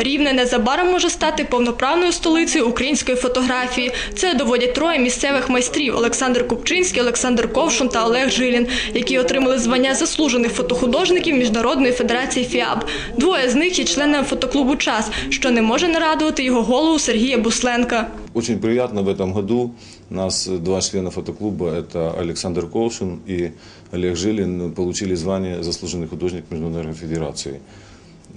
Рівне незабаром може стати повноправною столицею української фотографії. Це доводять троє місцевих майстрів Олександр Купчинський, Олександр Ковшун та Олег Жилін, які отримали звання заслужених фотохудожників Міжнародної федерації ФІАБ. Двоє з них є членами фотоклубу Час, що не може не радувати його голову Сергія Бусленка. Очень приятно в этом году нас два члена фотоклуба, это Александр Ковшин и Олег Жилин, получили звание заслуженный художник Международной Федерации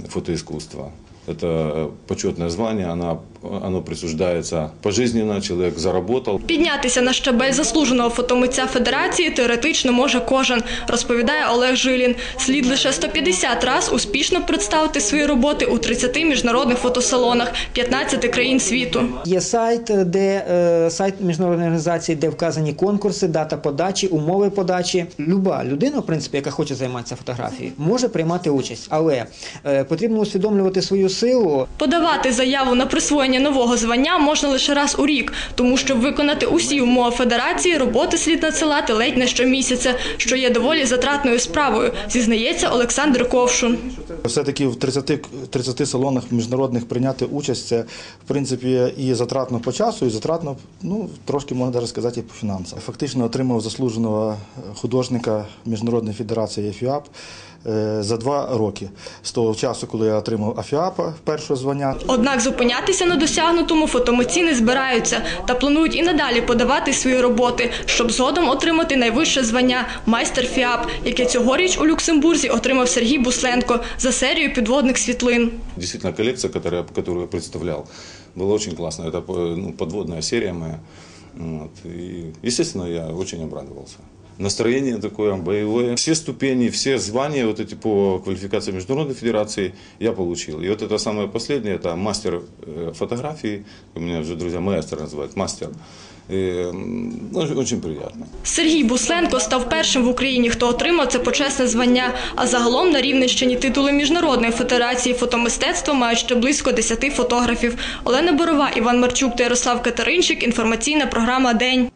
фотоискусства. Это почетное звание, оно, оно присуждается пожизненно, человек заработал. Піднятися на щабель заслуженого фотомитця Федерації теоретично може кожен, розповідає Олег Жилін. Слід лише 150 раз успішно представити свої роботи у 30 міжнародних фотосалонах 15 країн світу. Є сайт, де е, сайт міжнародної організації, де вказані конкурси, дата подачі, умови подачі. Люба людина, в принципі, яка хоче займатися фотографією, може приймати участь, але е, потрібно усвідомлювати свою силу. Подавати заяву на присвоєння нового звання можна лише раз у рік, тому щоб виконати усі умови федерації, роботи слід надсилати ледь не щомісяця, що є доволі затратною справою, зізнається Олександр Ковшун. Все-таки в 30, 30 салонах міжнародних прийняти участь це в принципі і затратно по часу, і затратно, ну трошки можна навіть сказати, і по фінансам. Фактично отримав заслуженого художника Міжнародної федерації ФІАП е, за два роки. З того часу, коли я отримав АФІАПа першого звання, Однак зупинятися на досягнутому фотомитці не збираються та планують і надалі подавати свої роботи, щоб згодом отримати найвище звання майстер ФІАП, яке цьогоріч у Люксембурзі отримав Сергій Бусленко за серію підводних світлин. Действительно, коллекция, которая, которую я представлял, была очень классная. Это э, ну, подводная серия моя. Вот. И, естественно, я очень обрадовался. Настроение такое боевое. Все ступени, все звания вот эти по квалификации Международной Федерации я получил. И вот это самое последнее, это мастер э, фотографии. У меня уже друзья мастер называют, мастер. И, м, очень, очень приятно. Сергій Бусленко став першим в Україні, хто отримав це почесне звання. А загалом на Рівненщині титули Міжнародної федерації фотомистецтва мають ще близько 10 фотографів. Олена Борова, Іван Марчук та Ярослав Катеринчик. Інформаційна програма День.